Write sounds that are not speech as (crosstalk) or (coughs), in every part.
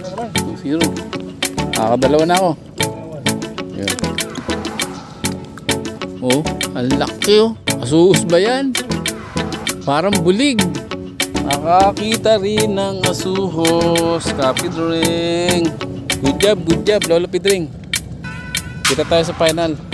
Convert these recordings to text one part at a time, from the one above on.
2-0. Nakakadalawa na ako. Yun. Oh, ang laki oh. Asuhos ba yan? Parang bulig. Nakakita rin ng asuhos. Copy drink. Good job, good job, Lolo Pidring. Kita tayo sa final.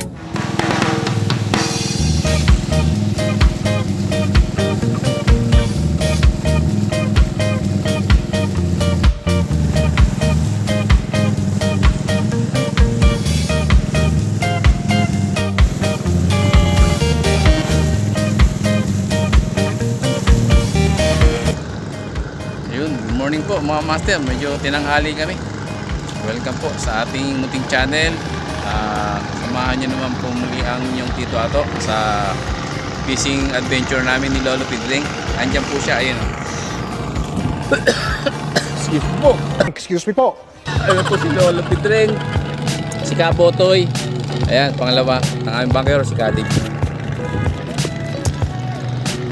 Mga master. Medyo tinanghali kami. Welcome po sa ating muting channel. Ah, samahan nyo naman po muli ang inyong Tito Ato sa fishing adventure namin ni Lolo Pidling. Andyan po siya, ayun. oh. (coughs) Excuse po. Excuse me po. Ayun po si Lolo Pidling. Si Kabotoy. Ayan, pangalawa. Ang aming banker, si Kadig.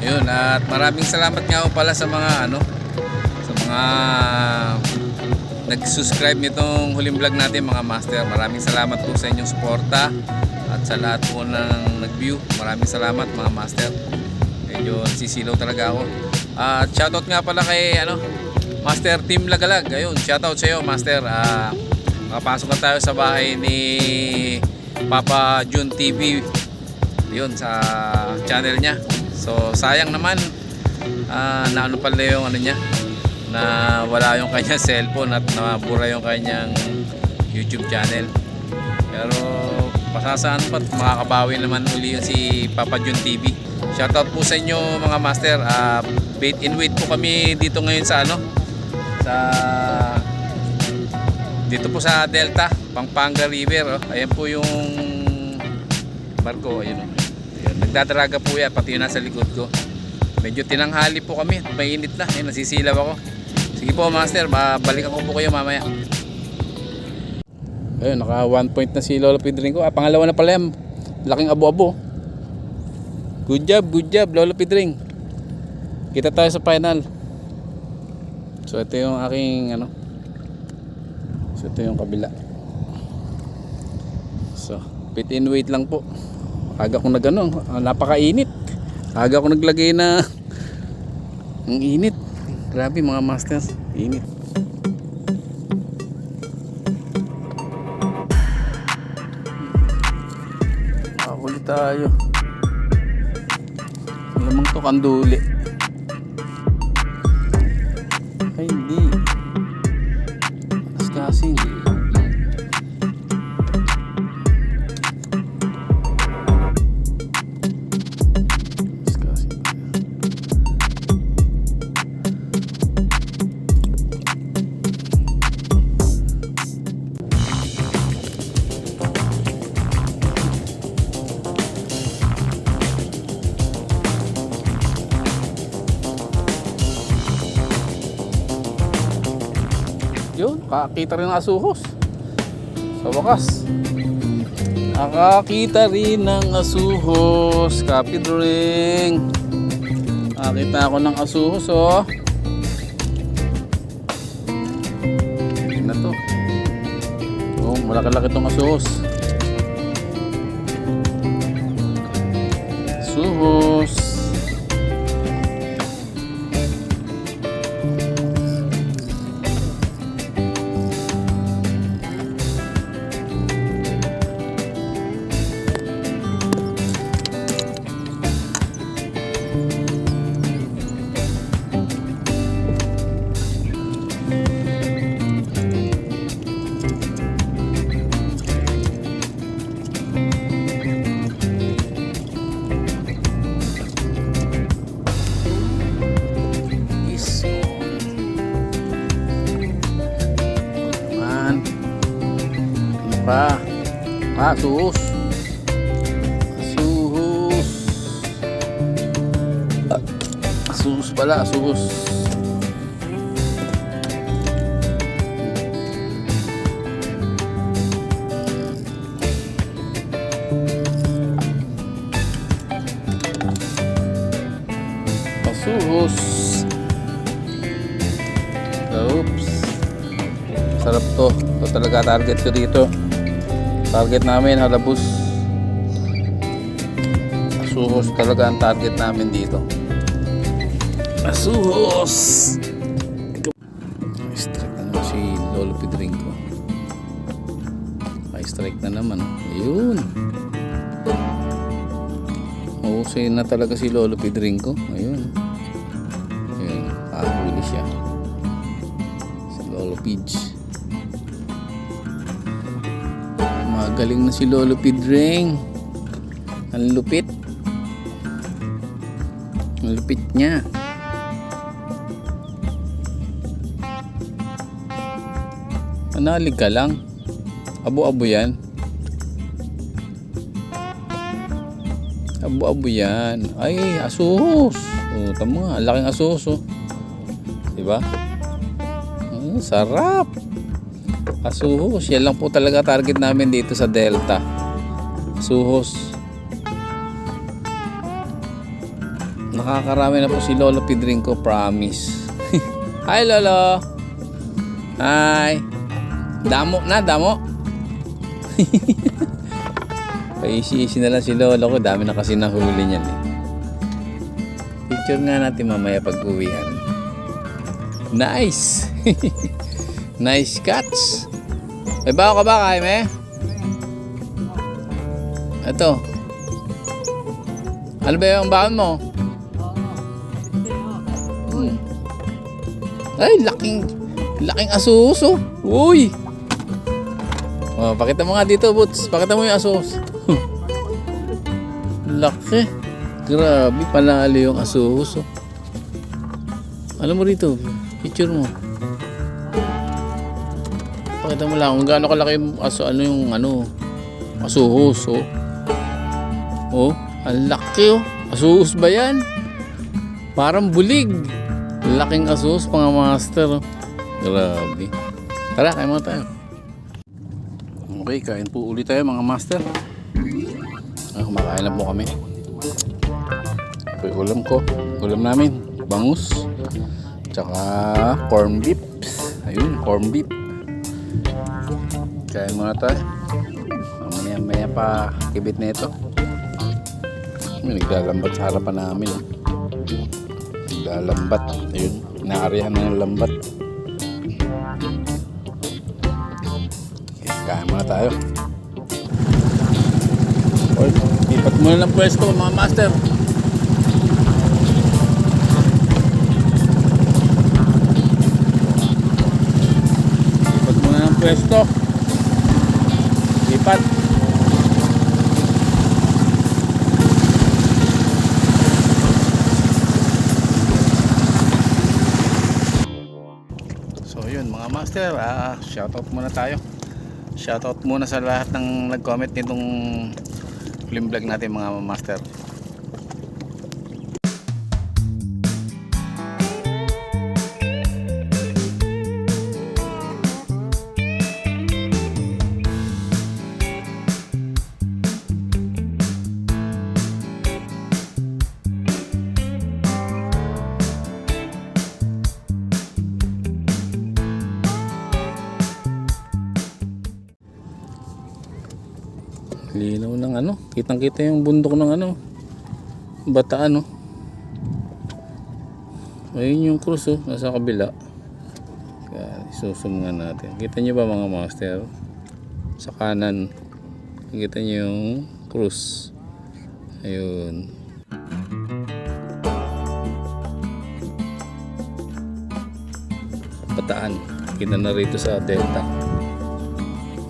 Ayun, at maraming salamat nga po pala sa mga ano, mga nag-subscribe nitong huling vlog natin mga master. Maraming salamat po sa inyong suporta at sa lahat po ng nag-view. Maraming salamat mga master. Medyo sisilaw talaga ako. At shoutout nga pala kay ano, Master Team Lagalag. Ayun, shoutout sa iyo Master. Ah, makapasok na tayo sa bahay ni Papa Jun TV. Yun sa channel niya. So sayang naman ah, na ano pala yung ano niya na wala yung kanyang (laughs) cellphone at nabura yung kanyang YouTube channel. Pero pasasaan pa makakabawi naman uli yung si Papa Jun TV. Shoutout po sa inyo mga master. Ah, bait in wait po kami dito ngayon sa ano sa dito po sa Delta, Pampanga River. Oh. Ayan po yung barko. Ayan, oh. Ayan, nagdadaraga po yan, pati yung nasa likod ko. Medyo tinanghali po kami, mainit na. Ayan, nasisilaw ako. Sige po master, balikan ko po kayo mamaya. Ayun, naka one point na si Lolo Pedringo. Ah, pangalawa na pala yan. Laking abo-abo. Good job, good job, Lolo Pedring. Kita tayo sa final. So ito yung aking ano. So ito yung kabila. So, pit in wait lang po. Aga ko nagano, ah, napakainit. Aga ko naglagay na (laughs) ang init. Grabe mga masters, init. Makahuli tayo. Lamang to kanduli. Yun, kakita rin ng asuhos. Sa wakas. Nakakita rin ng asuhos. Copy drink. Nakakita ako ng asuhos, oh. Oh, malaki-laki tong asuhos. Asuhos. Ah, suhus. Suhus. Ah, suhus pala, suhus. Pasuhus. Oops. Sarap to. Ito talaga target ko dito. Target namin, halabus. Asuhos talaga ang target namin dito. Asuhos! Strike na naman si Lolo Pedrinco. May strike na naman. Ayun. Mahusay na talaga si Lolo Pedrinco. Ayun. Ayun. Kahuli siya. Si Lolo Pidge. Magaling na si Lolo Pedring. Ang lupit. Ang lupit niya. Manalig ka lang. Abo-abo yan. Abo-abo yan. Ay, asus. Oh, tama nga. Laking asus, oh. Diba? Mm, sarap. Asuhos. Yan lang po talaga target namin dito sa Delta. Asuhos. Nakakarami na po si Lolo Pedrinco, promise. (laughs) Hi, Lolo. Hi. Damo na, damo. (laughs) Paisi-isi na lang si Lolo ko. Dami na kasi nahuli niyan eh. Picture nga natin mamaya pag uwihan. Nice! (laughs) nice catch! May bawa ka ba, Jaime? Ito. Ano ba yung baon mo? Hmm. Ay, laking, laking asuso. Uy! Oh, pakita mo nga dito, Boots. Pakita mo yung asos. (laughs) Laki. Grabe, panalo yung asos. oh. Alam mo rito, picture mo. Pakita mo lang kung gaano kalaki yung aso, ano yung ano, asuhos, oh. Oh, ang laki, oh. Asuhos ba yan? Parang bulig. Laking asuhos, mga master, oh. Grabe. Tara, kain muna tayo. Okay, kain po ulit tayo mga master. Ah, kumakain na po kami. Ito yung ulam ko. Ulam namin. Bangus. Tsaka corn beef. Ayun, corn beef. Kain muna tayo. Mamaya maya pa kibit na ito. May naglalambat sa harapan namin. oh. Naglalambat. Ayun, naarihan na ng lambat. Kain muna tayo. Oy, ipat muna ng pwesto mga master. Ipat muna ng pwesto. Ipat. So yun mga master, ah, shoutout muna tayo. Shoutout muna sa lahat ng nag-comment nitong film vlog natin mga master. Linaw ng ano, kitang kita yung bundok ng ano, bataan no. Ayun yung cruise oh, nasa kabila. Kaya isusum nga natin. Kita nyo ba mga master? Sa kanan. Kita nyo yung cruise. Ayun. Bataan. Kita na rito sa Delta.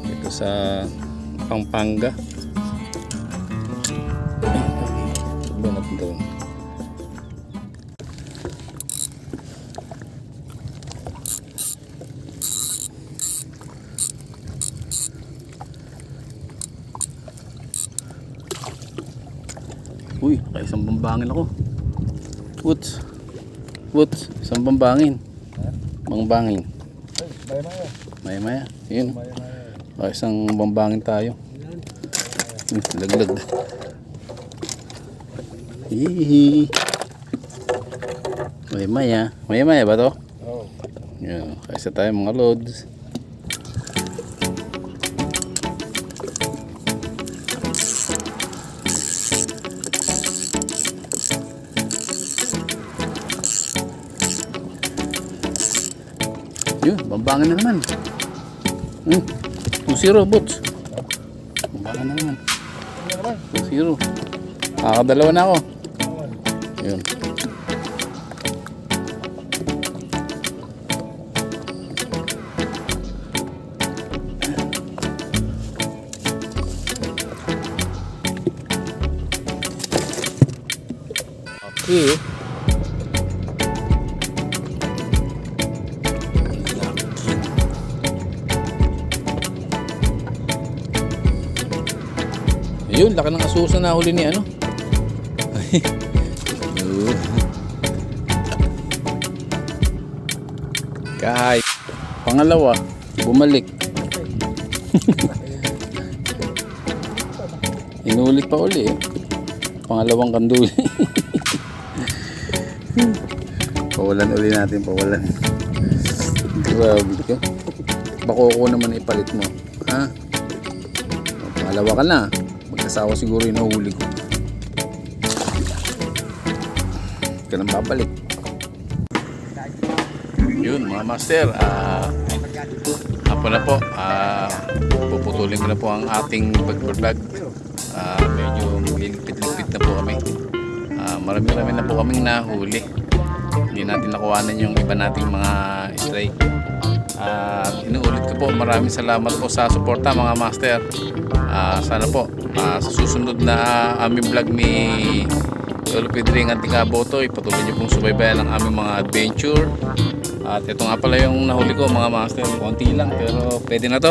Ito sa Pampanga. Uy, kaya isang bambangin ako. Woods. Woods, isang bambangin. Bambangin. Maya maya. Yun. O, isang bambangin tayo. Hmm, Laglag. Hihi. Maya maya. Maya maya ba to? Oo. Yan. Kaysa tayo mga loads. Bambangan na naman. Hmm. 2-0, Boots. Bambangan na naman. 2-0. Kakadalawa na ako. Yun. Okay. Ayun, laki ng asusa na huli ni ano. Kahay. Pangalawa, bumalik. Inulit pa uli eh. Pangalawang kanduli. pawalan uli natin, pawalan. Grabe ka. Bako ko naman ipalit mo. Ha? Pangalawa ka na. Magkasawa siguro yung nahuli ko. Hindi ka nang babalik. Yun mga master. Ah, hapon na po. Ah, puputulin ko na po ang ating pagbablog. Ah, medyo liligpit-ligpit na po kami. Ah, marami-rami na po kaming nahuli. Hindi natin nakuhanan yung iba nating mga strike. At inuulit ko po, maraming salamat po sa suporta mga master. Ah, sana po ah, sa susunod na aming vlog ni Lolo Pedring at Tikaboto, ipatuloy niyo pong subaybayan ang aming mga adventure. At ito nga pala yung nahuli ko mga master. Konti lang pero pwede na to.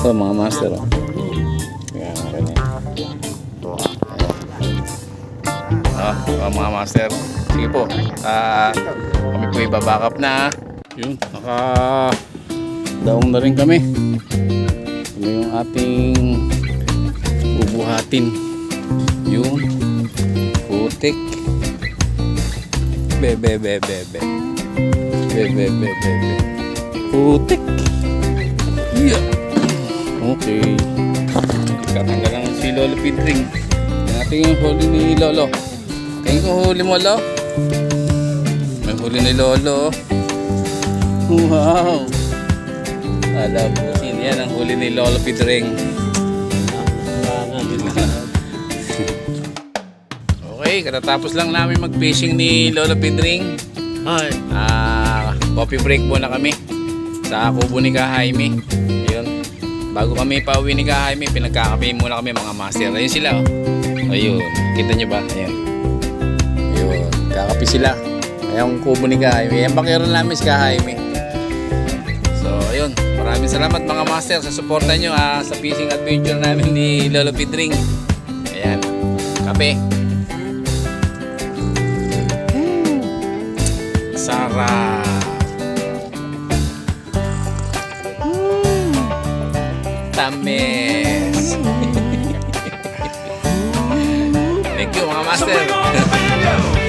Ito mga master. Oh. Yan, ganyan. Ah, ah, mga master. Sige po. Ah, kami po ibabackup na. Yun, naka daong na rin kami. Ito yung ating bubuhatin. Yun. Putik. Be, be, be, be, be. Be, be, be, be, be. Putik. Yeah. Okay. Katanggal lang si Lolo Pidring. Natin yung huli ni Lolo. Tingin ko huli mo, Lo. May huli ni Lolo. Wow. Alam mo, sino yan ang huli ni Lolo Pidring. (laughs) okay, katatapos lang namin mag-fishing ni Lolo Pidring. Ay, Ah, coffee break muna kami sa kubo ni Kahaime. Ayun. Bago kami pauwi ni Kahaime, pinagkakape muna kami mga master. Ayun sila oh. Ayun. Kita nyo ba? Ayun. Ayun. Kakape sila. Ayun kubo ni Kahaime. Ayan bakero namin si ayun. Maraming salamat mga master sa suporta nyo ah, sa fishing adventure namin ni Lolo Pidring. Ayan. Kape. Sarap. Tamis. (laughs) Thank you mga master.